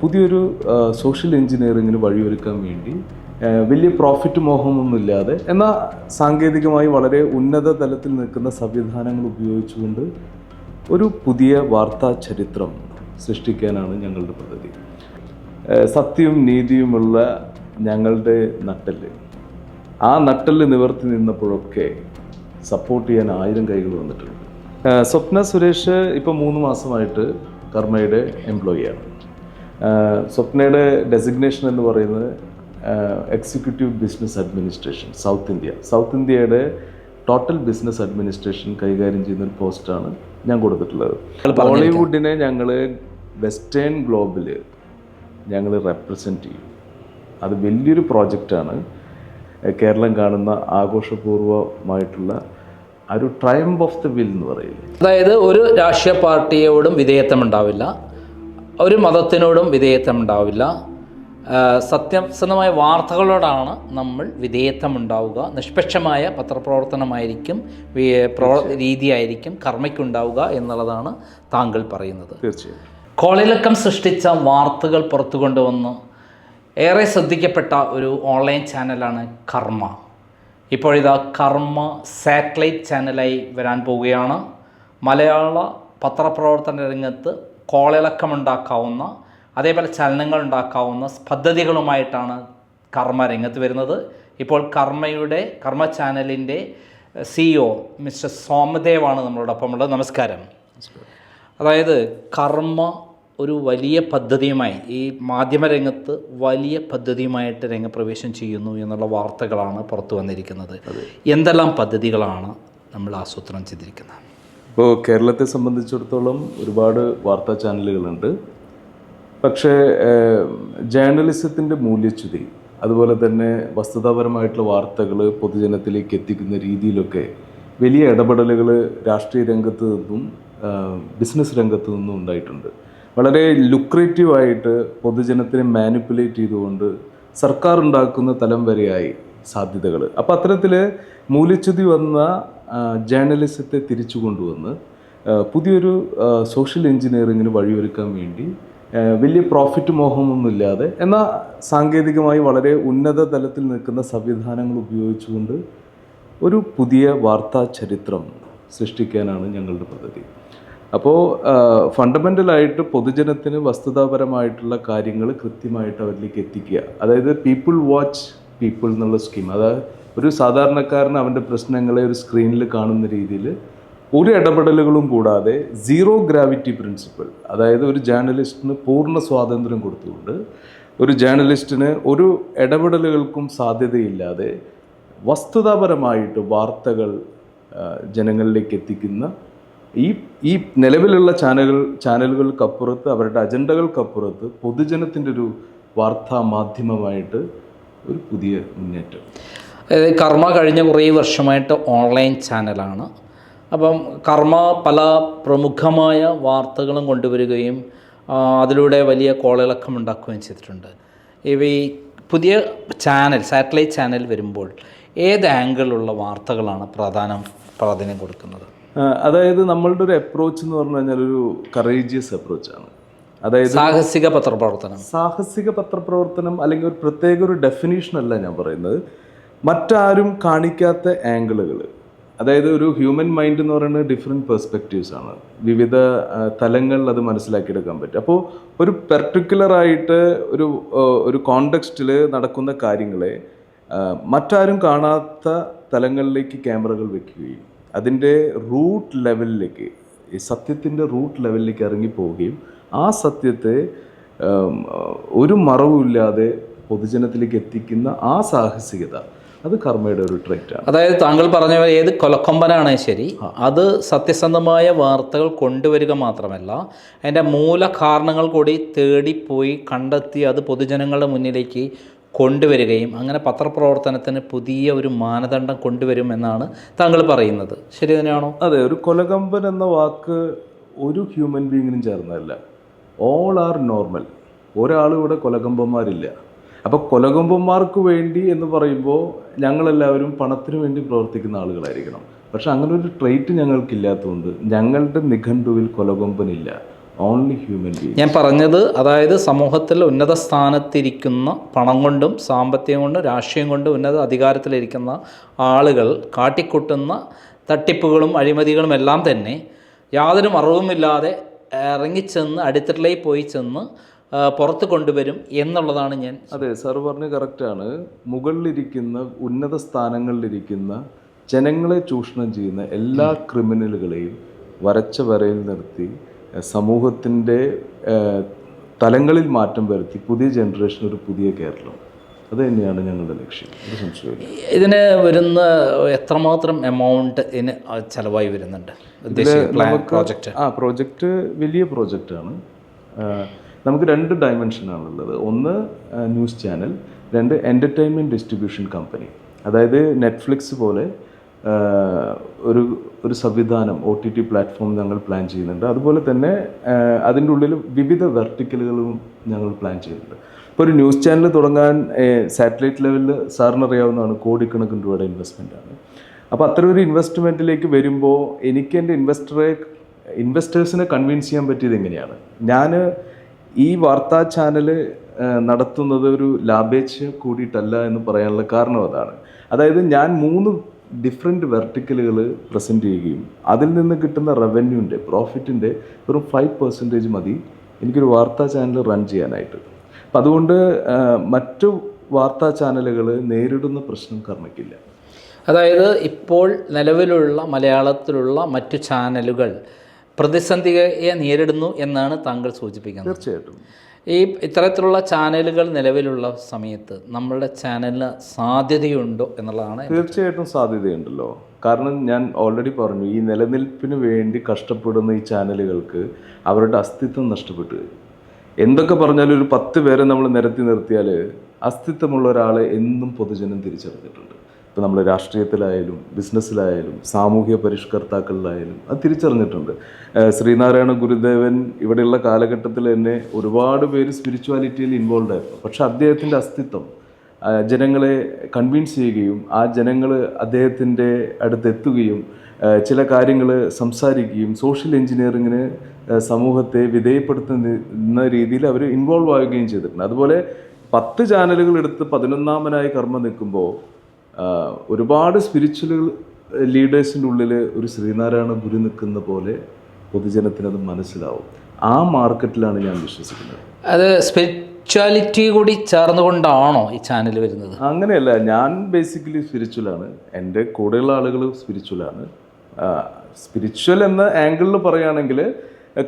പുതിയൊരു സോഷ്യൽ എഞ്ചിനീയറിങ്ങിന് വഴിയൊരുക്കാൻ വേണ്ടി വലിയ പ്രോഫിറ്റ് മോഹമൊന്നുമില്ലാതെ എന്നാൽ സാങ്കേതികമായി വളരെ ഉന്നത തലത്തിൽ നിൽക്കുന്ന സംവിധാനങ്ങൾ ഉപയോഗിച്ചുകൊണ്ട് ഒരു പുതിയ വാർത്താ ചരിത്രം സൃഷ്ടിക്കാനാണ് ഞങ്ങളുടെ പദ്ധതി. സത്യവും നീതിയുമുള്ള ഞങ്ങളുടെ നട്ടൽ ആ നട്ടൽ നിവർത്തി നിന്നപ്പോഴൊക്കെ സപ്പോർട്ട് ചെയ്യാൻ ആയിരം കൈകൾ വന്നിട്ടുണ്ട്. സ്വപ്ന സുരേഷ് ഇപ്പം മൂന്ന് മാസമായിട്ട് കർമ്മയുടെ എംപ്ലോയിയാണ് സ്വപ്നയുടെ ഡെസിഗ്നേഷൻ എന്ന് പറയുന്നത് executive business administration south India south ഇന്ത്യയുടെ ടോട്ടൽ ബിസിനസ് അഡ്മിനിസ്ട്രേഷൻ കൈകാര്യം ചെയ്യുന്ന ഒരു പോസ്റ്റാണ് ഞാൻ കൊടുത്തിട്ടുള്ളത്. ബോളിവുഡിനെ ഞങ്ങൾ വെസ്റ്റേൺ ഗ്ലോബിൽ ഞങ്ങൾ റെപ്രസെന്റ് ചെയ്യും. അത് വലിയൊരു പ്രോജക്റ്റാണ് കേരളം കാണുന്ന ആഘോഷപൂർവമായിട്ടുള്ള ഒരു ട്രയംബ് ഓഫ് ദ വിൽ എന്ന് പറയില്ലേ? അതായത് ഒരു രാഷ്ട്രീയ പാർട്ടിയോടും വിധേയത്വം ഉണ്ടാവില്ല. ഒരു മതത്തിനോടും വിധേയത്വം ഉണ്ടാവില്ല സത്യസന്ധമായ വാർത്തകളോടാണ് നമ്മൾ വിധേയത്വം ഉണ്ടാവുക നിഷ്പക്ഷമായ പത്രപ്രവർത്തനമായിരിക്കും പ്രവർ പ്രോ രീതിയായിരിക്കും കർമ്മയ്ക്കുണ്ടാവുക എന്നുള്ളതാണ് താങ്കൾ പറയുന്നത്. തീർച്ചയായും. കോളിലക്കം സൃഷ്ടിച്ച വാർത്തകൾ പുറത്തു കൊണ്ടുവന്ന് ഏറെ ശ്രദ്ധിക്കപ്പെട്ട ഒരു ഓൺലൈൻ ചാനലാണ് കർമ്മ. ഇപ്പോഴിതാ കർമ്മ സാറ്റലൈറ്റ് ചാനലായി വരാൻ പോവുകയാണ്. മലയാള പത്രപ്രവർത്തന രംഗത്ത് കോളിളക്കമുണ്ടാക്കാവുന്ന അതേപോലെ ചലനങ്ങൾ ഉണ്ടാക്കാവുന്ന പദ്ധതികളുമായിട്ടാണ് കർമ്മ രംഗത്ത് വരുന്നത്. ഇപ്പോൾ കർമ്മയുടെ കർമ്മ ചാനലിന്റെ സിഇഒ മിസ്റ്റർ സോമദേവാണ് നമ്മളോടൊപ്പം ഉള്ളത് നമസ്കാരം. അതായത് കർമ്മ ഒരു വലിയ പദ്ധതിയുമായി ഈ മാധ്യമരംഗത്ത് വലിയ പദ്ധതിയുമായിട്ട് രംഗപ്രവേശം ചെയ്യുന്നു എന്നുള്ള വാർത്തകളാണ് പുറത്തു വന്നിരിക്കുന്നത്. എന്തെല്ലാം പദ്ധതികളാണ് നമ്മൾ ആസൂത്രണം ചെയ്തിരിക്കുന്നത്? ഇപ്പോൾ കേരളത്തെ സംബന്ധിച്ചിടത്തോളം ഒരുപാട് വാർത്താ ചാനലുകളുണ്ട്. പക്ഷേ ജേർണലിസത്തിന്റെ മൂല്യച്യുതി അതുപോലെ തന്നെ വസ്തുതാപരമായിട്ടുള്ള വാർത്തകൾ പൊതുജനത്തിലേക്ക് എത്തിക്കുന്ന രീതിയിലൊക്കെ വലിയ ഇടപെടലുകൾ രാഷ്ട്രീയ രംഗത്ത് നിന്നും ബിസിനസ് രംഗത്ത് നിന്നും ഉണ്ടായിട്ടുണ്ട്. വളരെ ലുക്രേറ്റീവായിട്ട് പൊതുജനത്തിനെ മാനിപ്പുലേറ്റ് ചെയ്തുകൊണ്ട് സർക്കാർ ഉണ്ടാക്കുന്ന തലം വരെയായി സാധ്യതകൾ അപ്പോൾ അത്തരത്തിൽ മൂല്യച്യുതി വന്ന ജേർണലിസത്തെ തിരിച്ചു കൊണ്ടുവന്ന് പുതിയൊരു സോഷ്യൽ എഞ്ചിനീയറിങ്ങിന് വഴിയൊരുക്കാൻ വേണ്ടി വലിയ പ്രോഫിറ്റ് മോഹമൊന്നുമില്ലാതെ എന്നാൽ സാങ്കേതികമായി വളരെ ഉന്നത തലത്തിൽ നിൽക്കുന്ന സംവിധാനങ്ങൾ ഉപയോഗിച്ചുകൊണ്ട് ഒരു പുതിയ വാർത്താ ചരിത്രം സൃഷ്ടിക്കാനാണ് ഞങ്ങളുടെ പദ്ധതി. അപ്പോൾ ഫണ്ടമെന്റലായിട്ട് പൊതുജനത്തിന് വസ്തുതാപരമായിട്ടുള്ള കാര്യങ്ങൾ കൃത്യമായിട്ട് അവരിലേക്ക് എത്തിക്കുക. അതായത് പീപ്പിൾ വാച്ച് പീപ്പിൾ എന്നുള്ള സ്കീം അതായത് ഒരു സാധാരണക്കാരന് അവന്റെ പ്രശ്നങ്ങളെ ഒരു സ്ക്രീനിൽ കാണുന്ന രീതിയിൽ ഒരു ഇടപെടലുകളും കൂടാതെ സീറോ ഗ്രാവിറ്റി പ്രിൻസിപ്പിൾ അതായത് ഒരു ജേർണലിസ്റ്റിന് പൂർണ സ്വാതന്ത്ര്യം കൊടുത്തുകൊണ്ട് ഒരു ജേർണലിസ്റ്റിന് ഒരു ഇടപെടലുകൾക്കും സാധ്യതയില്ലാതെ വസ്തുതാപരമായിട്ട് വാർത്തകൾ ജനങ്ങളിലേക്ക് എത്തിക്കുന്ന ഈ ഈ നിലവിലുള്ള ചാനലുകൾ ചാനലുകൾക്കപ്പുറത്ത് അവരുടെ അജണ്ടകൾക്കപ്പുറത്ത് പൊതുജനത്തിന്റെ ഒരു വാർത്താ മാധ്യമമായിട്ട് ഒരു പുതിയ മുന്നേറ്റം. കർമ്മ കഴിഞ്ഞ കുറേ വർഷമായിട്ട് ഓൺലൈൻ ചാനലാണ്. അപ്പം കർമ്മ പല പ്രമുഖമായ വാർത്തകളും കൊണ്ടുവരികയും അതിലൂടെ വലിയ കോളിളക്കം ഉണ്ടാക്കുകയും ചെയ്തിട്ടുണ്ട്. ഇവ ഈ പുതിയ ചാനൽ സാറ്റലൈറ്റ് ചാനൽ വരുമ്പോൾ ഏത് ആംഗിളിലുള്ള വാർത്തകളാണ് പ്രധാനം പ്രാധാന്യം കൊടുക്കുന്നത്? അതായത് നമ്മളുടെ ഒരു അപ്രോച്ച് എന്ന് പറഞ്ഞു കഴിഞ്ഞാൽ ഒരു കറേജിയസ് അപ്രോച്ചാണ് അതായത് സാഹസിക പത്രപ്രവർത്തനം. സാഹസിക പത്രപ്രവർത്തനം അല്ലെങ്കിൽ ഒരു പ്രത്യേക ഒരു ഡെഫിനേഷൻ അല്ല ഞാൻ പറയുന്നത്. മറ്റാരും കാണിക്കാത്ത ആംഗിളുകൾ അതായത് ഒരു ഹ്യൂമൻ മൈൻഡ് എന്ന് പറയുന്നത് ഡിഫറെന്റ് പെർസ്പെക്റ്റീവ്സ് ആണ്. വിവിധ തലങ്ങളിൽ അത് മനസ്സിലാക്കിയെടുക്കാൻ പറ്റും. അപ്പോൾ ഒരു പെർട്ടിക്കുലർ ആയിട്ട് ഒരു ഒരു കോണ്ടെക്സ്റ്റിൽ നടക്കുന്ന കാര്യങ്ങളെ മറ്റാരും കാണാത്ത തലങ്ങളിലേക്ക് ക്യാമറകൾ വെക്കുകയും അതിന്റെ റൂട്ട് ലെവലിലേക്ക് ഈ സത്യത്തിന്റെ റൂട്ട് ലെവലിലേക്ക് ഇറങ്ങിപ്പോവുകയും ആ സത്യത്തെ ഒരു മറവുമില്ലാതെ പൊതുജനത്തിലേക്ക് എത്തിക്കുന്ന ആ സാഹസികത അത് കർമ്മയുടെ ഒരു ആണ്. അതായത് താങ്കൾ പറഞ്ഞ ഏത് കൊലക്കൊമ്പനാണ് ശരി അത് സത്യസന്ധമായ വാർത്തകൾ കൊണ്ടുവരിക മാത്രമല്ല അതിന്റെ മൂല കാരണങ്ങൾ കൂടി തേടിപ്പോയി കണ്ടെത്തി അത് പൊതുജനങ്ങളുടെ മുന്നിലേക്ക് കൊണ്ടുവരികയും അങ്ങനെ പത്രപ്രവർത്തനത്തിന് പുതിയ ഒരു മാനദണ്ഡം കൊണ്ടുവരുമെന്നാണ് താങ്കൾ പറയുന്നത്. ശരി തന്നെയാണോ? അതെ ഒരു കൊലകമ്പൻ എന്ന വാക്ക് ഒരു ഹ്യൂമൻ ബീങ്ങിനും ചേർന്നതല്ല. ഓൾ ആർ നോർമൽ ഒരാളും ഇവിടെ കൊലകമ്പന്മാരില്ല. അപ്പോൾ കൊലകൊമ്പന്മാർക്ക് വേണ്ടി എന്ന് പറയുമ്പോൾ ഞങ്ങളെല്ലാവരും പണത്തിന് വേണ്ടി പ്രവർത്തിക്കുന്ന ആളുകളായിരിക്കണം. പക്ഷെ അങ്ങനെ ഒരു ട്രെയിറ്റ് ഞങ്ങൾക്കില്ലാത്തതുകൊണ്ട് ഞങ്ങളുടെ നിഘണ്ടുവിൽ കൊലകൊമ്പനില്ല. ഓൺലി ഹ്യൂമൻ ബീങ് ഞാൻ പറഞ്ഞത് അതായത് സമൂഹത്തിൽ ഉന്നത സ്ഥാനത്തിരിക്കുന്ന പണം കൊണ്ടും സാമ്പത്തികം കൊണ്ടും രാഷ്ട്രീയം കൊണ്ടും ഉന്നത അധികാരത്തിലിരിക്കുന്ന ആളുകൾ കാട്ടിക്കൂട്ടുന്ന തട്ടിപ്പുകളും അഴിമതികളും എല്ലാം തന്നെ യാതൊരു മറവുമില്ലാതെ ഇറങ്ങിച്ചെന്ന് അടിത്തട്ടിലേക്ക് പോയി ചെന്ന് പുറത്ത് കൊണ്ടുവരും എന്നുള്ളതാണ് ഞാൻ അതെ സാർ പറഞ്ഞ കറക്റ്റാണ് മുകളിലിരിക്കുന്ന ഉന്നത സ്ഥാനങ്ങളിലിരിക്കുന്ന ജനങ്ങളെ ചൂഷണം ചെയ്യുന്ന എല്ലാ ക്രിമിനലുകളെയും വരച്ച വരയിൽ നിർത്തി സമൂഹത്തിന്റെ തലങ്ങളിൽ മാറ്റം വരുത്തി പുതിയ ജനറേഷൻ ഒരു പുതിയ കേരളം. അത് തന്നെയാണ് ഞങ്ങളുടെ ലക്ഷ്യം. ഇതിന് വരുന്ന എത്രമാത്രം എമൗണ്ട് ഇതിന് ചിലവായി വരുന്നുണ്ട്? ആ പ്രോജക്റ്റ് വലിയ പ്രോജക്റ്റാണ് നമുക്ക് രണ്ട് ഡയമെൻഷനാണുള്ളത് ഒന്ന് ന്യൂസ് ചാനൽ രണ്ട് എന്റർടൈൻമെന്റ് ഡിസ്ട്രിബ്യൂഷൻ കമ്പനി അതായത് നെറ്റ്ഫ്ലിക്സ് പോലെ ഒരു ഒരു സംവിധാനം ഒ ടി ടി പ്ലാറ്റ്ഫോം ഞങ്ങൾ പ്ലാൻ ചെയ്യുന്നുണ്ട്. അതുപോലെ തന്നെ അതിന്റെ ഉള്ളിൽ വിവിധ വെർട്ടിക്കലുകളും ഞങ്ങൾ പ്ലാൻ ചെയ്യുന്നുണ്ട്. ഇപ്പോൾ ഒരു ന്യൂസ് ചാനൽ തുടങ്ങാൻ സാറ്റലൈറ്റ് ലെവലിൽ സാറിന് അറിയാവുന്നതാണ് കോടിക്കണക്കിന് രൂപയുടെ ഇൻവെസ്റ്റ്മെന്റാണ് അപ്പോൾ അത്തരം ഒരു ഇൻവെസ്റ്റ്മെന്റിലേക്ക് വരുമ്പോൾ എനിക്ക് എന്റെ ഇൻവെസ്റ്ററെ ഇൻവെസ്റ്റേഴ്സിനെ കൺവിൻസ് ചെയ്യാൻ പറ്റിയത് എങ്ങനെയാണ്? ഞാൻ ഈ വാർത്താ ചാനൽ നടത്തുന്നത് ഒരു ലാഭേച്ഛ കൂടിയിട്ടല്ല എന്ന് പറയാനുള്ള കാരണം അതാണ്. അതായത് ഞാൻ മൂന്ന് ഡിഫറെന്റ് വെർട്ടിക്കലുകൾ പ്രസന്റ് ചെയ്യുകയും അതിൽ നിന്ന് കിട്ടുന്ന റവന്യൂന്റെ പ്രോഫിറ്റിന്റെ വെറും ഫൈവ് പെർസെന്റേജ് മതി എനിക്കൊരു വാർത്താ ചാനൽ റൺ ചെയ്യാനായിട്ട്. അപ്പം അതുകൊണ്ട് മറ്റു വാർത്താ ചാനലുകൾ നേരിടുന്ന പ്രശ്നം കർമ്മയ്ക്കില്ല. അതായത് ഇപ്പോൾ നിലവിലുള്ള മലയാളത്തിലുള്ള മറ്റു ചാനലുകൾ പ്രതിസന്ധിയെ നേരിടുന്നു എന്നാണ് താങ്കൾ സൂചിപ്പിക്കുന്നത്. തീർച്ചയായിട്ടും. ഈ ഇത്തരത്തിലുള്ള ചാനലുകൾ നിലവിലുള്ള സമയത്ത് നമ്മളുടെ ചാനലിന് സാധ്യതയുണ്ടോ എന്നുള്ളതാണ് തീർച്ചയായിട്ടും സാധ്യതയുണ്ടല്ലോ. കാരണം ഞാൻ ഓൾറെഡി പറഞ്ഞു ഈ നിലനിൽപ്പിന് വേണ്ടി കഷ്ടപ്പെടുന്ന ഈ ചാനലുകൾക്ക് അവരുടെ അസ്തിത്വം നഷ്ടപ്പെട്ടു കഴിഞ്ഞു. എന്തൊക്കെ പറഞ്ഞാലും ഒരു പത്ത് പേരെ നമ്മൾ നിരത്തി നിർത്തിയാൽ അസ്തിത്വമുള്ള ഒരാളെ എന്നും പൊതുജനം തിരിച്ചറിഞ്ഞിട്ടുണ്ട്. ഇപ്പോൾ നമ്മൾ രാഷ്ട്രീയത്തിലായാലും ബിസിനസ്സിലായാലും സാമൂഹ്യ പരിഷ്കർത്താക്കളിലായാലും അത് തിരിച്ചറിഞ്ഞിട്ടുണ്ട്. ശ്രീനാരായണ ഗുരുദേവൻ ഇവിടെയുള്ള കാലഘട്ടത്തിൽ തന്നെ ഒരുപാട് പേര് സ്പിരിച്വാലിറ്റിയിൽ ഇൻവോൾവ് ആയിരുന്നു. പക്ഷെ അദ്ദേഹത്തിന്റെ അസ്തിത്വം ജനങ്ങളെ കൺവിൻസ് ചെയ്യുകയും ആ ജനങ്ങൾ അദ്ദേഹത്തിന്റെ അടുത്തെത്തുകയും ചില കാര്യങ്ങൾ സംസാരിക്കുകയും സോഷ്യൽ എഞ്ചിനീയറിങ്ങിന് സമൂഹത്തെ വിധേയപ്പെടുത്തുന്ന രീതിയിൽ അവർ ഇൻവോൾവ് ആവുകയും ചെയ്തിട്ടുണ്ട്. അതുപോലെ പത്ത് ചാനലുകൾ എടുത്ത് പതിനൊന്നാമനായി കർമ്മ നിൽക്കുമ്പോൾ ഒരുപാട് സ്പിരിച്വൽ ലീഡേഴ്സിന്റെ ഉള്ളിൽ ഒരു ശ്രീനാരായണ ഗുരു നിൽക്കുന്ന പോലെ പൊതുജനത്തിനത് മനസ്സിലാവും. ആ മാർക്കറ്റിലാണ് ഞാൻ വിശ്വസിക്കുന്നത്. അത് സ്പിരിച്വാലിറ്റി കൂടി ചേർന്നുകൊണ്ടാണോ ഈ ചാനൽ വരുന്നത്? അങ്ങനെയല്ല ഞാൻ ബേസിക്കലി സ്പിരിച്വലാണ് എന്റെ കൂടെയുള്ള ആളുകൾ സ്പിരിച്വലാണ് സ്പിരിച്വൽ എന്ന ആംഗിളിൽ പറയുകയാണെങ്കിൽ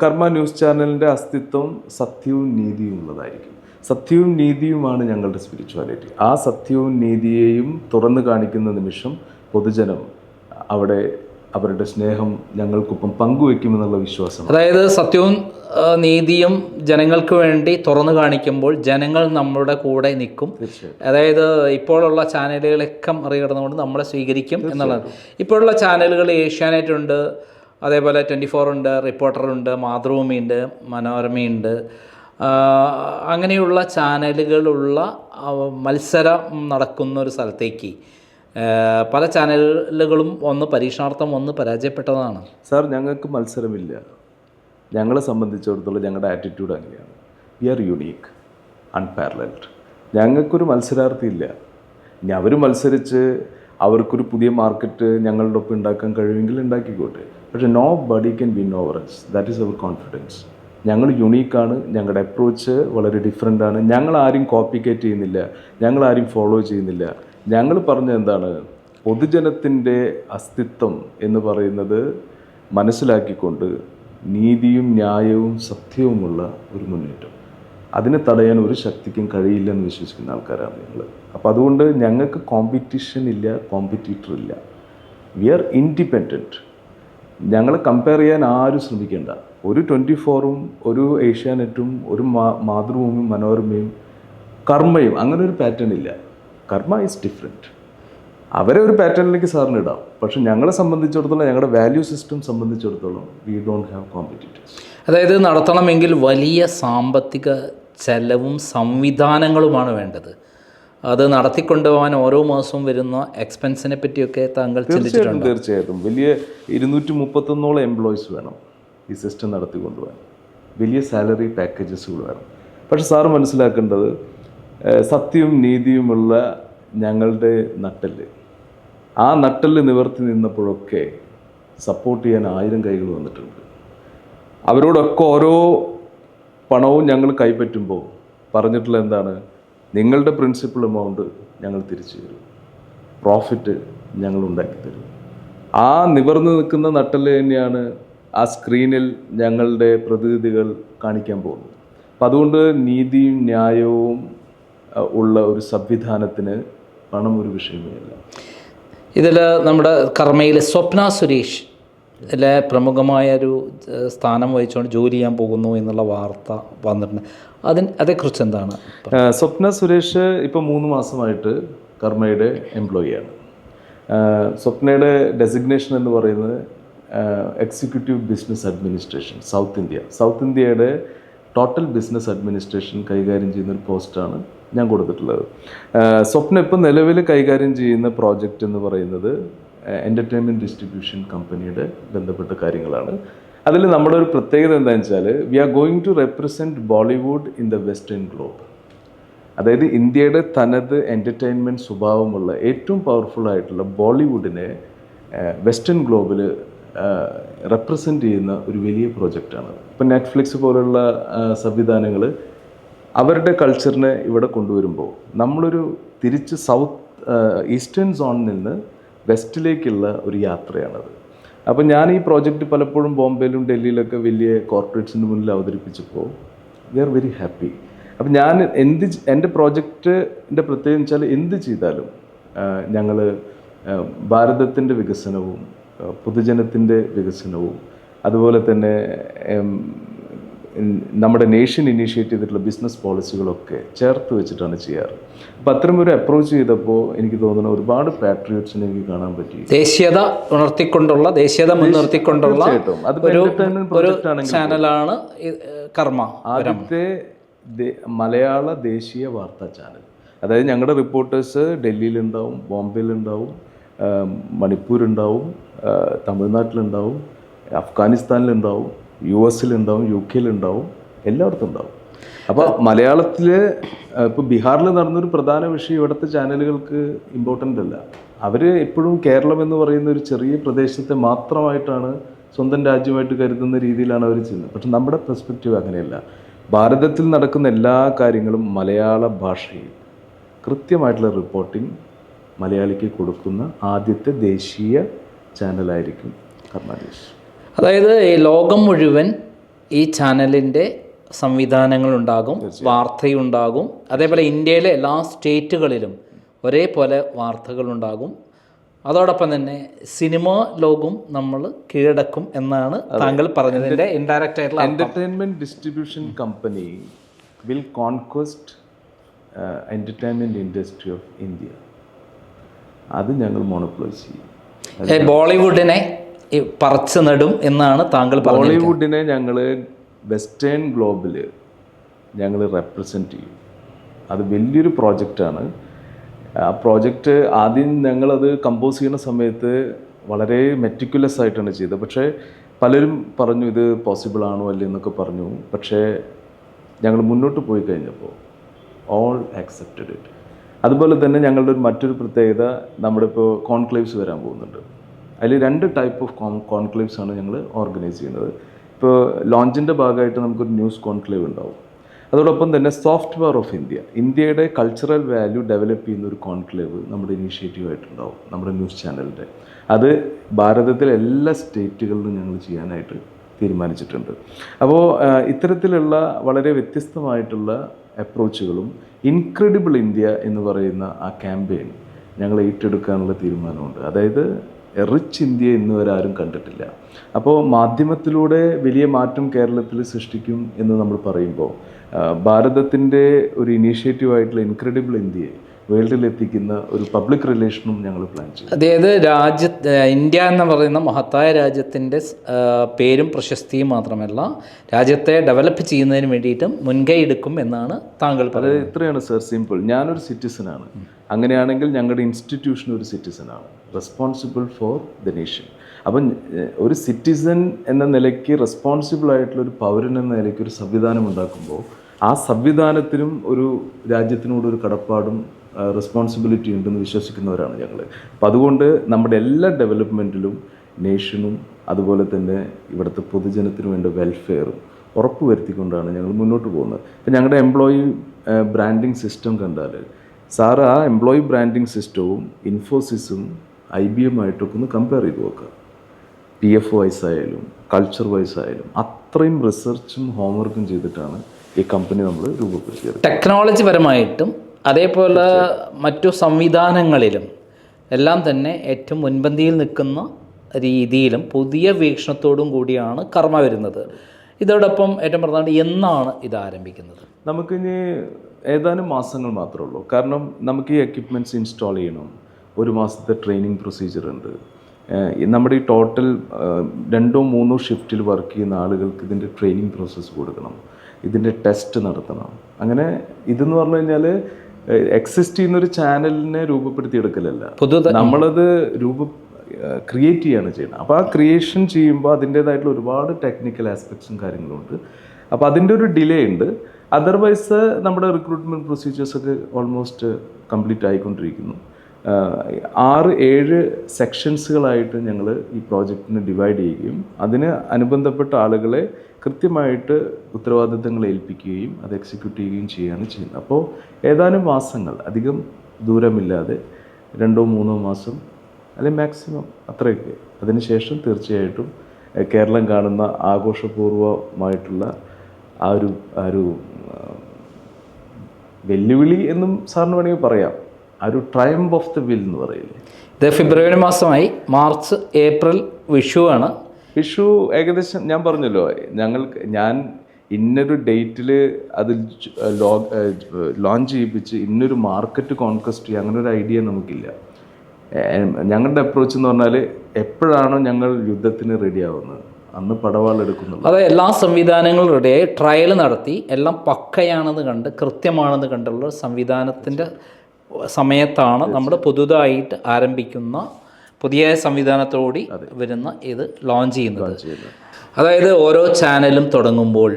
കർമ്മ ന്യൂസ് ചാനലിന്റെ അസ്തിത്വം സത്യവും നീതിയും ഉള്ളതായിരിക്കും. സത്യവും നീതിയുമാണ് ഞങ്ങളുടെ സ്പിരിച്വാലിറ്റി ആ സത്യവും നീതിയെയും തുറന്നു കാണിക്കുന്ന നിമിഷം പൊതുജനം അവിടെ അവരുടെ സ്നേഹം ഞങ്ങൾക്കൊപ്പം പങ്കുവെക്കുമെന്നുള്ള വിശ്വാസം. അതായത് സത്യവും നീതിയും ജനങ്ങൾക്ക് വേണ്ടി തുറന്നു കാണിക്കുമ്പോൾ ജനങ്ങൾ നമ്മുടെ കൂടെ നിൽക്കും. അതായത് ഇപ്പോഴുള്ള ചാനലുകളൊക്കെ മറികടന്നുകൊണ്ട് നമ്മളെ സ്വീകരിക്കും എന്നുള്ളതാണ് ഇപ്പോഴുള്ള ചാനലുകൾ ഏഷ്യാനെറ്റ് ഉണ്ട് അതേപോലെ ട്വന്റി ഫോർ ഉണ്ട് റിപ്പോർട്ടർ ഉണ്ട് മാതൃഭൂമിയുണ്ട് മനോരമയുണ്ട്. അങ്ങനെയുള്ള ചാനലുകളുള്ള മത്സരം നടക്കുന്ന ഒരു സ്ഥലത്തേക്ക്. പല ചാനലുകളും ഒന്ന് പരീക്ഷണാർത്ഥം ഒന്ന് പരാജയപ്പെട്ടതാണ്. സാർ ഞങ്ങൾക്ക് മത്സരമില്ല. ഞങ്ങളെ സംബന്ധിച്ചിടത്തോളം ഞങ്ങളുടെ ആറ്റിറ്റ്യൂഡ് അങ്ങനെയാണ്. വി ആർ യുണീക്ക് അൺപാരലൽഡ് ഞങ്ങൾക്കൊരു മത്സരാർത്ഥി ഇല്ല. ഇനി അവർ മത്സരിച്ച് അവർക്കൊരു പുതിയ മാർക്കറ്റ് ഞങ്ങളുടെ ഒപ്പം ഉണ്ടാക്കാൻ കഴിയുമെങ്കിൽ ഉണ്ടാക്കിക്കോട്ടെ. പക്ഷേ nobody can win over us that is our confidence ഞങ്ങൾ യുണീക്കാണ് ഞങ്ങളുടെ അപ്രോച്ച് വളരെ ഡിഫറെന്റ് ആണ്. ഞങ്ങൾ ആരും കോപ്പിക്കേറ്റ് ചെയ്യുന്നില്ല. ഞങ്ങൾ ആരും ഫോളോ ചെയ്യുന്നില്ല. ഞങ്ങൾ പറഞ്ഞ എന്താണ്? പൊതുജനത്തിന്റെ അസ്തിത്വം എന്ന് പറയുന്നത് മനസ്സിലാക്കിക്കൊണ്ട് നീതിയും ന്യായവും സത്യവുമുള്ള ഒരു മുന്നേറ്റം. അതിനെ തടയാൻ ഒരു ശക്തിക്കും കഴിയില്ലെന്ന് വിശ്വസിക്കുന്ന ആൾക്കാരാണ് ഞങ്ങൾ അപ്പോൾ അതുകൊണ്ട് ഞങ്ങൾക്ക് കോമ്പറ്റീഷൻ ഇല്ല കോമ്പറ്റീറ്റർ ഇല്ല. വി ആർ ഇൻഡിപെൻഡന്റ് ഞങ്ങളെ കമ്പയർ ചെയ്യാൻ ആരും ശ്രമിക്കേണ്ട. ഒരു ട്വന്റി ഫോറും ഒരു ഏഷ്യാനെറ്റും ഒരു മാ മാതൃഭൂമിയും മനോരമയും കർമ്മയും അങ്ങനെ ഒരു പാറ്റേൺ ഇല്ല. കർമ്മ ഈസ് ഡിഫറെന്റ് അവരെ ഒരു പാറ്റേണിലേക്ക് സാറിന് ഇടാം. പക്ഷെ ഞങ്ങളെ സംബന്ധിച്ചിടത്തോളം ഞങ്ങളുടെ വാല്യൂ സിസ്റ്റം സംബന്ധിച്ചിടത്തോളം വി ഡോണ്ട് ഹാവ് കോമ്പറ്റീറ്റേഴ്സ് അതായത് നടത്തണമെങ്കിൽ വലിയ സാമ്പത്തിക ചെലവും സംവിധാനങ്ങളുമാണ് വേണ്ടത്. അത് നടത്തിക്കൊണ്ടുപോകാൻ ഓരോ മാസവും വരുന്ന എക്സ്പെൻസിനെ പറ്റിയൊക്കെ താങ്കൾ തീർച്ചയായിട്ടും തീർച്ചയായിട്ടും. വലിയ ഇരുന്നൂറ്റി മുപ്പത്തൊന്നോളം എംപ്ലോയീസ് വേണം. ഈ സിസ്റ്റം നടത്തിക്കൊണ്ടുപോകാൻ. വലിയ സാലറി പാക്കേജസുകൾ വേണം പക്ഷെ സാറ് മനസ്സിലാക്കേണ്ടത് സത്യവും നീതിയുമുള്ള ഞങ്ങളുടെ നട്ടൽ ആ നട്ടൽ നിവർത്തി നിന്നപ്പോഴൊക്കെ സപ്പോർട്ട് ചെയ്യാൻ ആയിരം കൈകൾ വന്നിട്ടുണ്ട്. അവരോടൊക്കെ ഓരോ പണവും ഞങ്ങൾ കൈപ്പറ്റുമ്പോൾ പറഞ്ഞിട്ടുള്ള എന്താണ് നിങ്ങളുടെ പ്രിൻസിപ്പൽ എമൗണ്ട് ഞങ്ങൾ തിരിച്ചു തരും. പ്രോഫിറ്റ് ഞങ്ങൾ ഉണ്ടാക്കി തരും ആ നിവർന്ന് നിൽക്കുന്ന നട്ടൽ തന്നെയാണ് ആ സ്ക്രീനിൽ ഞങ്ങളുടെ പ്രതിനിധികൾ കാണിക്കാൻ പോകുന്നു. അപ്പം അതുകൊണ്ട് നീതിയും ന്യായവും ഉള്ള ഒരു സംവിധാനത്തിന് പണം ഒരു വിഷയമേ അല്ല. ഇതിൽ നമ്മുടെ കർമ്മയിൽ സ്വപ്ന സുരേഷ് ഇതിലെ പ്രമുഖമായൊരു സ്ഥാനം വഹിച്ചുകൊണ്ട് ജോലി ചെയ്യാൻ പോകുന്നു എന്നുള്ള വാർത്ത വന്നിട്ടുണ്ട്. അതിന് അതേക്കുറിച്ച് എന്താണ്? സ്വപ്ന സുരേഷ് ഇപ്പോൾ മൂന്ന് മാസമായിട്ട് കർമ്മയുടെ എംപ്ലോയിയാണ് സ്വപ്നയുടെ ഡെസിഗ്നേഷൻ എന്ന് പറയുന്നത് executive business administration south India south ഇന്ത്യയുടെ ടോട്ടൽ ബിസിനസ് അഡ്മിനിസ്ട്രേഷൻ കൈകാര്യം ചെയ്യുന്ന ഒരു പോസ്റ്റാണ് ഞാൻ കൊടുത്തിട്ടുള്ളത്. സ്വപ്ന ഇപ്പം നിലവിൽ കൈകാര്യം ചെയ്യുന്ന പ്രോജക്റ്റ് എന്ന് പറയുന്നത് എന്റർടൈൻമെന്റ് ഡിസ്ട്രിബ്യൂഷൻ കമ്പനിയുടെ ബന്ധപ്പെട്ട കാര്യങ്ങളാണ്. അതിൽ നമ്മുടെ ഒരു പ്രത്യേകത എന്താണെന്ന് വെച്ചാൽ we are going to represent Bollywood in the western globe അതായത് ഇന്ത്യയുടെ തനത് എന്റർടൈൻമെന്റ് സ്വഭാവമുള്ള ഏറ്റവും പവർഫുൾ ആയിട്ടുള്ള ബോളിവുഡിനെ വെസ്റ്റേൺ ഗ്ലോബിൽ റെപ്രസെന്റ് ചെയ്യുന്ന ഒരു വലിയ പ്രോജക്റ്റാണ് ഇപ്പം നെറ്റ്ഫ്ലിക്സ് പോലുള്ള സംവിധാനങ്ങൾ അവരുടെ കൾച്ചറിനെ ഇവിടെ കൊണ്ടുവരുമ്പോൾ നമ്മളൊരു തിരിച്ച് സൗത്ത് ഈസ്റ്റേൺ സോണിൽ നിന്ന് വെസ്റ്റിലേക്കുള്ള ഒരു യാത്രയാണത്. അപ്പോൾ ഞാൻ ഈ പ്രോജക്റ്റ് പലപ്പോഴും ബോംബെയിലും ഡൽഹിയിലൊക്കെ വലിയ കോർപ്പറേറ്റ്സിന് മുന്നിൽ അവതരിപ്പിച്ചപ്പോൾ വി ആർ വെരി ഹാപ്പി അപ്പം ഞാൻ എന്ത് എന്റെ പ്രോജക്റ്റിന്റെ പ്രത്യേകം വെച്ചാൽ എന്ത് ചെയ്താലും ഞങ്ങൾ ഭാരതത്തിന്റെ വികസനവും പൊതുജനത്തിന്റെ വികസനവും അതുപോലെ തന്നെ നമ്മുടെ നേഷൻ ഇനീഷ്യേറ്റ് ചെയ്തിട്ടുള്ള ബിസിനസ് പോളിസികളൊക്കെ ചേർത്ത് വെച്ചിട്ടാണ് ചെയ്യാറ്. അപ്പോൾ അത്തരം ഒരു അപ്രോച്ച് ചെയ്തപ്പോൾ എനിക്ക് തോന്നുന്നു ഒരുപാട് പാട്രിയോട്സിനെ എനിക്ക് കാണാൻ പറ്റി. ദേശീയത ഉണർത്തിക്കൊണ്ടുള്ള ദേശീയത മുൻനിർത്തിക്കൊണ്ടുള്ള ഒരു ചാനലാണ് കർമ്മ ആദ്യത്തെ മലയാള ദേശീയ വാർത്താ ചാനൽ. അതായത് ഞങ്ങളുടെ റിപ്പോർട്ടേഴ്സ് ഡൽഹിയിലുണ്ടാവും ബോംബെയിലുണ്ടാവും മണിപ്പൂരുണ്ടാവും തമിഴ്നാട്ടിലുണ്ടാവും അഫ്ഗാനിസ്ഥാനിലുണ്ടാവും യു എസിലുണ്ടാവും യു കെയിലുണ്ടാവും എല്ലായിടത്തും ഉണ്ടാവും അപ്പോൾ മലയാളത്തിൽ ഇപ്പോൾ ബീഹാറിൽ നടന്നൊരു പ്രധാന വിഷയം ഇവിടുത്തെ ചാനലുകൾക്ക് ഇമ്പോർട്ടന്റ് അല്ല അവർ എപ്പോഴും കേരളം എന്ന് പറയുന്ന ഒരു ചെറിയ പ്രദേശത്തെ മാത്രമായിട്ടാണ് സ്വന്തം രാജ്യമായിട്ട് കരുതുന്ന രീതിയിലാണ് അവർ ചെയ്യുന്നത്. പക്ഷെ നമ്മുടെ പെർസ്പെക്റ്റീവ് അങ്ങനെയല്ല. ഭാരതത്തിൽ നടക്കുന്ന എല്ലാ കാര്യങ്ങളും മലയാള ഭാഷയിൽ കൃത്യമായിട്ടുള്ള റിപ്പോർട്ടിംഗ് മലയാളിക്ക് കൊടുക്കുന്ന ആദ്യത്തെ ദേശീയ ചാനലായിരിക്കും കർണാടേഷ് അതായത് ഈ ലോകം മുഴുവൻ ഈ ചാനലിന്റെ സംവിധാനങ്ങളുണ്ടാകും വാർത്തയുണ്ടാകും. അതേപോലെ ഇന്ത്യയിലെ എല്ലാ സ്റ്റേറ്റുകളിലും ഒരേപോലെ വാർത്തകളുണ്ടാകും. അതോടൊപ്പം തന്നെ സിനിമ ലോകം നമ്മൾ കീഴടക്കും എന്നാണ് താങ്കൾ പറഞ്ഞതിന്റെ ഇൻഡയറക്റ്റ് ആയിട്ടുള്ള. Entertainment distribution company will conquest entertainment industry of India അത് ഞങ്ങൾ മോണോപ്ലൈസ് ചെയ്യും. ബോളിവുഡിനെ പറച്ചു നടും എന്നാണ് താങ്കൾ ബോളിവുഡിനെ ഞങ്ങൾ വെസ്റ്റേൺ ഗ്ലോബിൽ ഞങ്ങൾ റെപ്രസെന്റ് ചെയ്യും. അത് വലിയൊരു പ്രോജക്റ്റാണ്. ആ പ്രോജക്റ്റ് ആദ്യം ഞങ്ങളത് കമ്പോസ് ചെയ്യുന്ന സമയത്ത് വളരെ മെറ്റിക്കുലസ് ആയിട്ടാണ് ചെയ്തത്. പക്ഷേ പലരും പറഞ്ഞു ഇത് പോസിബിൾ ആണോ അല്ലേ എന്നൊക്കെ പറഞ്ഞു. പക്ഷേ ഞങ്ങൾ മുന്നോട്ട് പോയി കഴിഞ്ഞപ്പോൾ ഓൾ ആക്സെപ്റ്റഡ് ഇറ്റ്. അതുപോലെ തന്നെ ഞങ്ങളുടെ ഒരു മറ്റൊരു പ്രത്യേകത നമ്മുടെ ഇപ്പോൾ കോൺക്ലേവ്സ് വരാൻ പോകുന്നുണ്ട്. അതിൽ രണ്ട് ടൈപ്പ് ഓഫ് കോൺ കോൺക്ലേവ്സ് ആണ് ഞങ്ങൾ ഓർഗനൈസ് ചെയ്യുന്നത്. ഇപ്പോൾ ലോഞ്ചിന്റെ ഭാഗമായിട്ട് നമുക്കൊരു ന്യൂസ് കോൺക്ലേവ് ഉണ്ടാവും. അതോടൊപ്പം തന്നെ സോഫ്റ്റ് സോഫ്റ്റ്വെയർ ഓഫ് ഇന്ത്യ ഇന്ത്യയുടെ കൾച്ചറൽ വാല്യൂ ഡെവലപ്പ് ചെയ്യുന്ന ഒരു കോൺക്ലേവ് നമ്മുടെ ഇനീഷ്യേറ്റീവ് ആയിട്ടുണ്ടാവും നമ്മുടെ ന്യൂസ് ചാനലിന്റെ അത് ഭാരതത്തിലെ എല്ലാ സ്റ്റേറ്റുകളിലും ഞങ്ങൾ ചെയ്യാനായിട്ട് തീരുമാനിച്ചിട്ടുണ്ട്. അപ്പോൾ ഇത്തരത്തിലുള്ള വളരെ വ്യത്യസ്തമായിട്ടുള്ള അപ്രോച്ചുകളും ഇൻക്രെഡിബിൾ ഇന്ത്യ എന്ന് പറയുന്ന ആ ക്യാമ്പയിൻ ഞങ്ങൾ ഏറ്റെടുക്കാനുള്ള തീരുമാനമുണ്ട്. അതായത് റിച്ച് ഇന്ത്യ ഇന്ന് ആരും കണ്ടിട്ടില്ല. അപ്പോൾ മാധ്യമത്തിലൂടെ വലിയ മാറ്റം കേരളത്തിൽ സൃഷ്ടിക്കും എന്ന് നമ്മൾ പറയുമ്പോൾ ഭാരതത്തിന്റെ ഒരു ഇനീഷ്യേറ്റീവായിട്ടുള്ള ഇൻക്രെഡിബിൾ ഇന്ത്യയെ വേൾഡിൽ എത്തിക്കുന്ന ഒരു പബ്ലിക് റിലേഷനും ഞങ്ങൾ പ്ലാൻ ചെയ്യും അതായത് രാജ്യ ഇന്ത്യ എന്ന് പറയുന്ന മഹത്തായ രാജ്യത്തിന്റെ പേരും പ്രശസ്തിയും മാത്രമല്ല രാജ്യത്തെ ഡെവലപ്പ് ചെയ്യുന്നതിന് വേണ്ടിയിട്ടും മുൻകൈ എടുക്കും എന്നാണ് താങ്കൾ പറയുന്നത്. ഇത്രയാണ് സർ സിമ്പിൾ ഞാനൊരു സിറ്റിസനാണ് അങ്ങനെയാണെങ്കിൽ ഞങ്ങളുടെ ഇൻസ്റ്റിറ്റ്യൂഷൻ ഒരു സിറ്റിസനാണ് റെസ്പോൺസിബിൾ ഫോർ ദ നേഷൻ അപ്പം ഒരു സിറ്റിസൺ എന്ന നിലയ്ക്ക് റെസ്പോൺസിബിൾ ആയിട്ടുള്ള ഒരു പൗരൻ എന്ന നിലയ്ക്ക് ഒരു സംവിധാനം ഉണ്ടാക്കുമ്പോൾ ആ സംവിധാനത്തിനും ഒരു രാജ്യത്തിനോടൊരു കടപ്പാടും റെസ്പോൺസിബിലിറ്റി ഉണ്ടെന്ന് വിശ്വസിക്കുന്നവരാണ് ഞങ്ങൾ അപ്പം അതുകൊണ്ട് നമ്മുടെ എല്ലാ ഡെവലപ്മെന്റിലും നേഷനും അതുപോലെ തന്നെ ഇവിടുത്തെ പൊതുജനത്തിന് വേണ്ട വെൽഫെയറും ഉറപ്പ് വരുത്തിക്കൊണ്ടാണ് ഞങ്ങൾ മുന്നോട്ട് പോകുന്നത്. ഇപ്പം ഞങ്ങളുടെ എംപ്ലോയി ബ്രാൻഡിങ് സിസ്റ്റം കണ്ടാൽ സാറ് ആ എംപ്ലോയി ബ്രാൻഡിങ് സിസ്റ്റവും ഇൻഫോസിസും ഐ ബി എം ആയിട്ടൊക്കെ ഒന്ന് കമ്പയർ ചെയ്ത് നോക്കുക പി എഫ് വൈസ് ആയാലും കൾച്ചർ വൈസ് ആയാലും അത്രയും റിസർച്ചും ഹോംവർക്കും ചെയ്തിട്ടാണ് ഈ കമ്പനി നമ്മൾ രൂപപ്പെടുത്തിയത്. ടെക്നോളജി പരമായിട്ടും അതേപോലെ മറ്റു സംവിധാനങ്ങളിലും എല്ലാം തന്നെ ഏറ്റവും മുൻപന്തിയിൽ നിൽക്കുന്ന രീതിയിലും പുതിയ വീക്ഷണത്തോടും കൂടിയാണ് കർമ്മ വരുന്നത്. ഇതോടൊപ്പം ഏറ്റവും പ്രധാന എന്നാണ് ഇത് ആരംഭിക്കുന്നത്? നമുക്കിനി ഏതാനും മാസങ്ങൾ മാത്രമേ ഉള്ളൂ. കാരണം നമുക്ക് ഈ എക്യുപ്മെന്റ്സ് ഇൻസ്റ്റാൾ ചെയ്യണം. ഒരു മാസത്തെ ട്രെയിനിങ് പ്രൊസീജിയർ ഉണ്ട്. നമ്മുടെ ഈ ടോട്ടൽ രണ്ടോ മൂന്നോ ഷിഫ്റ്റിൽ വർക്ക് ചെയ്യുന്ന ആളുകൾക്ക് ഇതിന്റെ ട്രെയിനിങ് പ്രോസസ്സ് കൊടുക്കണം. ഇതിന്റെ ടെസ്റ്റ് നടത്തണം. അങ്ങനെ ഇതെന്ന് പറഞ്ഞു കഴിഞ്ഞാൽ എക്സിസ്റ്റ് ചെയ്യുന്ന ഒരു ചാനലിനെ രൂപപ്പെടുത്തിയെടുക്കലല്ല നമ്മളത് രൂപ ക്രിയേറ്റ് ചെയ്യാണ് ചെയ്യുന്നത്. അപ്പോൾ ആ ക്രിയേഷൻ ചെയ്യുമ്പോൾ അതിന്റേതായിട്ടുള്ള ഒരുപാട് ടെക്നിക്കൽ ആസ്പെക്ട്സും കാര്യങ്ങളും ഉണ്ട് അപ്പോൾ അതിന്റെ ഒരു ഡിലേ ഉണ്ട്. അതർവൈസ് നമ്മുടെ റിക്രൂട്ട്മെന്റ് പ്രൊസീജിയേഴ്സൊക്കെ ഓൾമോസ്റ്റ് കംപ്ലീറ്റ് ആയിക്കൊണ്ടിരിക്കുന്നു. ആറ് ഏഴ് സെക്ഷൻസുകളായിട്ട് ഞങ്ങൾ ഈ പ്രോജക്റ്റിനെ ഡിവൈഡ് ചെയ്യുകയും അതിന് അനുബന്ധപ്പെട്ട ആളുകളെ കൃത്യമായിട്ട് ഉത്തരവാദിത്തങ്ങൾ ഏൽപ്പിക്കുകയും അത് എക്സിക്യൂട്ട് ചെയ്യുകയും ചെയ്യുകയാണ് ചെയ്യുന്നത്. അപ്പോൾ ഏതാനും മാസങ്ങൾ അധികം ദൂരമില്ലാതെ രണ്ടോ മൂന്നോ മാസം അല്ലെങ്കിൽ മാക്സിമം അത്രയൊക്കെ. അതിനുശേഷം തീർച്ചയായിട്ടും കേരളം കാണുന്ന ആഘോഷപൂർവമായിട്ടുള്ള ആ ഒരു ആ ഒരു വെല്ലുവിളി എന്നും സാറിന് വേണമെങ്കിൽ പറയാം. ആ ഒരു ട്രയംബ് ഓഫ് ദ വിൽ എന്ന് പറയില്ലേ? ഇത് ഫെബ്രുവരി മാസമായി. മാർച്ച് ഏപ്രിൽ വിഷു ആണ്. വിഷു ഏകദേശം ഞാൻ പറഞ്ഞല്ലോ ഞങ്ങൾക്ക് ഞാൻ ഇന്നൊരു ഡേറ്റിൽ അത് ലോഞ്ച് ചെയ്യിപ്പിച്ച് ഇന്നൊരു മാർക്കറ്റ് കോൺക്വസ്റ്റ് ചെയ്യുക അങ്ങനെ ഒരു ഐഡിയ നമുക്കില്ല. ഞങ്ങളുടെ അപ്രോച്ച് എന്ന് പറഞ്ഞാൽ എപ്പോഴാണോ ഞങ്ങൾ യുദ്ധത്തിന് റെഡി ആവുന്നത്. അന്ന് പടവാളെടുക്കുന്നുള്ളൂ അതെ എല്ലാ സംവിധാനങ്ങളും റെഡിയായി ട്രയൽ നടത്തി. എല്ലാം പക്കയാണെന്ന് കണ്ട് കൃത്യമാണെന്ന് കണ്ടുള്ള സംവിധാനത്തിന്റെ സമയത്താണ് നമ്മൾ പുതുതായിട്ട് ആരംഭിക്കുന്ന പുതിയ സംവിധാനത്തോടി വരുന്ന ഇത് ലോഞ്ച് ചെയ്യുന്നത്. അതായത് ഓരോ ചാനലും തുടങ്ങുമ്പോൾ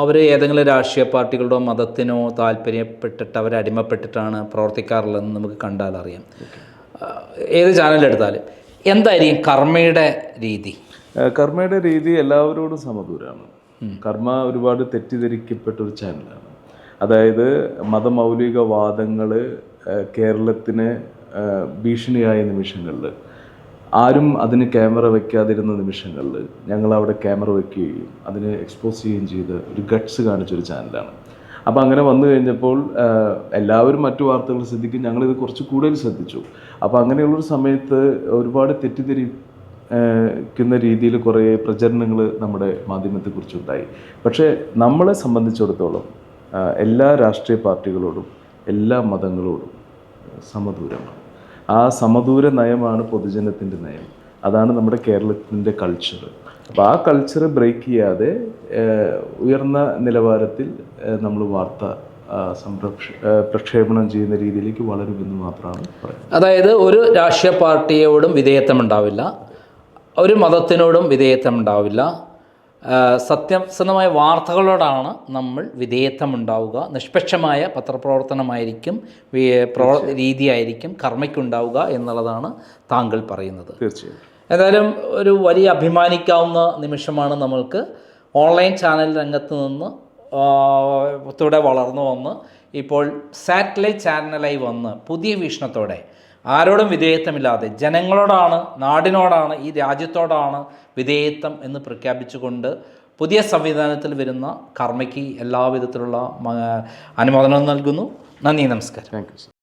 അവർ ഏതെങ്കിലും രാഷ്ട്രീയ പാർട്ടികളുടെ മതത്തിനോ താല്പര്യപ്പെട്ടിട്ട് അവർ അടിമപ്പെട്ടിട്ടാണ് പ്രവർത്തിക്കാറുള്ളതെന്ന് നമുക്ക് കണ്ടാൽ അറിയാം. ഏത് ചാനലെടുത്താലും എന്തായിരിക്കും കർമ്മയുടെ രീതി? കർമ്മയുടെ രീതി എല്ലാവരോടും സമദൂരാണ്. കർമ്മ ഒരുപാട് തെറ്റിദ്ധരിക്കപ്പെട്ട ഒരു ചാനലാണ് അതായത് മതമൗലികവാദങ്ങൾ കേരളത്തിന് ഭീഷണിയായ നിമിഷങ്ങളിൽ ആരും അതിന് ക്യാമറ വെക്കാതിരുന്ന നിമിഷങ്ങളിൽ ഞങ്ങൾ അവിടെ ക്യാമറ വെക്കുകയും അതിനെ എക്സ്പോസ് ചെയ്യുകയും ചെയ്ത് ഒരു ഗട്ട്സ് കാണിച്ചൊരു ചാനലാണ് അപ്പോൾ അങ്ങനെ വന്നു കഴിഞ്ഞപ്പോൾ എല്ലാവരും മറ്റു വാർത്തകൾ ശ്രദ്ധിക്കും. ഞങ്ങളിത് കുറച്ച് കൂടുതൽ ശ്രദ്ധിച്ചു. അപ്പോൾ അങ്ങനെയുള്ളൊരു സമയത്ത് ഒരുപാട് തെറ്റിദ്ധരി ക്കുന്ന രീതിയിൽ കുറേ പ്രചരണങ്ങൾ നമ്മുടെ മാധ്യമത്തെക്കുറിച്ചുണ്ടായി. പക്ഷേ നമ്മളെ സംബന്ധിച്ചിടത്തോളം എല്ലാ രാഷ്ട്രീയ പാർട്ടികളോടും എല്ലാ മതങ്ങളോടും സമദൂരമാണ് ആ സമദൂര നയമാണ് പൊതുജനത്തിന്റെ നയം. അതാണ് നമ്മുടെ കേരളത്തിന്റെ കൾച്ചർ അപ്പോൾ ആ കൾച്ചർ ബ്രേക്ക് ചെയ്യാതെ ഉയർന്ന നിലവാരത്തിൽ നമ്മൾ വാർത്ത സംരക്ഷ പ്രക്ഷേപണം ചെയ്യുന്ന രീതിയിലേക്ക് വളരുമെന്ന് മാത്രമാണ് പറയുന്നത്. അതായത് ഒരു രാഷ്ട്രീയ പാർട്ടിയോടും വിധേയത്വം ഉണ്ടാവില്ല. ഒരു മതത്തിനോടും വിധേയത്വം ഉണ്ടാവില്ല. സത്യസന്ധമായ വാർത്തകളോടാണ് നമ്മൾ വിധേയത്വമുണ്ടാവുക. നിഷ്പക്ഷമായ പത്രപ്രവർത്തനമായിരിക്കും പ്രവർ പ്രവ രീതിയായിരിക്കും കർമ്മയ്ക്കുണ്ടാവുക എന്നുള്ളതാണ് താങ്കൾ പറയുന്നത്. തീർച്ചയായും. ഏതായാലും ഒരു വലിയ അഭിമാനിക്കാവുന്ന നിമിഷമാണ് നമ്മൾക്ക് ഓൺലൈൻ ചാനൽ രംഗത്ത് നിന്ന് ത്തൂടെ വളർന്നു വന്ന് ഇപ്പോൾ സാറ്റലൈറ്റ് ചാനലായി വന്ന് പുതിയ വീക്ഷണത്തോടെ ആരോടും വിധേയത്വമില്ലാതെ ജനങ്ങളോടാണ് നാടിനോടാണ് ഈ രാജ്യത്തോടാണ് വിധേയത്വം എന്ന് പ്രഖ്യാപിച്ചുകൊണ്ട് പുതിയ സംവിധാനത്തിൽ വരുന്ന കർമ്മയ്ക്ക് എല്ലാവിധത്തിലുള്ള അനുമോദനവും അനുമോദനം നൽകുന്നു. നന്ദി നമസ്കാരം. Thank you